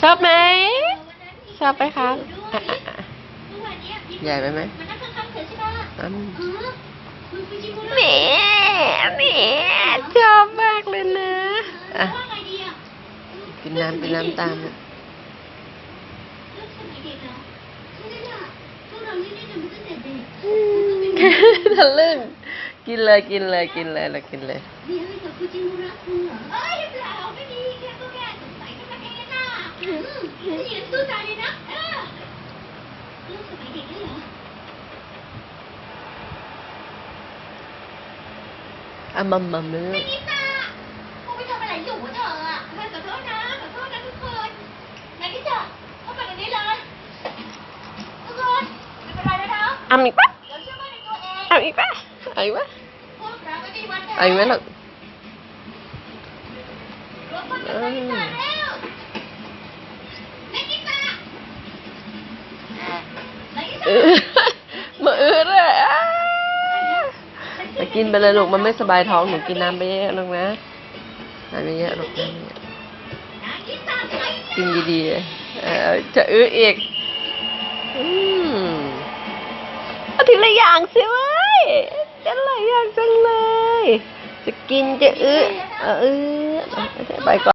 ชอบไหม ชอบไหมครับอะอะอะเมื่อวานเนี้ยมีใหญ่ไปไหมมันนั่งข้างๆเธอใช่ปะอืมเออคุณฟูจิมุระแหมแหมชอบมากเลยนะอะว่าไงดีอะกินน้ำกินน้ำตามนะเรื่องสมัยเด็กเหรอใช่ไหมล่ะพวกเราเล่นด้วยกันมาตั้งแต่เด็กทะลึ่งกินเลยกินเลยกินเลยเรากินเลยเรียนให้กับฟูจิมุระคุณเหรอเอ้ยเปล่าไม่มีแค่ก็แค่สงสัยแค่นั้นเอง น่ะอืมนี่จะยืนสู้ตายเลยนะเออเรื่องสมัยเด็กด้วยเหรออะมัมมัมเลย ไม่นิตากูไปทำอะไรอยู่วะเธออะขอโทษนะขอโทษนะทุกคนนานิตาเข้ามาในนี้เลยทุกคนไม่เป็นไรนะเนาะเอาอีกปะเดี๋ยวเชื่อมั่นในตัวเองเอาอีกปะเอาอีกปะพวกเราไม่มีวันแพ้เอาอีกไหมลูกรวมคนกับนานิตาแล้วนานิตานานิตา เออมาเออเลยอะไปกินไปเลยลูกมันไม่สบายท้องหนูกินน้ำไปเยอะลูกนะน้ำเยอะลูกน้ำเยอะนานิตาไปๆกินดีๆเออจะอื้ออีกอืมเอาทีละอย่างสิเว้ยจะหลายอย่างจังเลย จะกินจะอื้อเออเออไปก่อน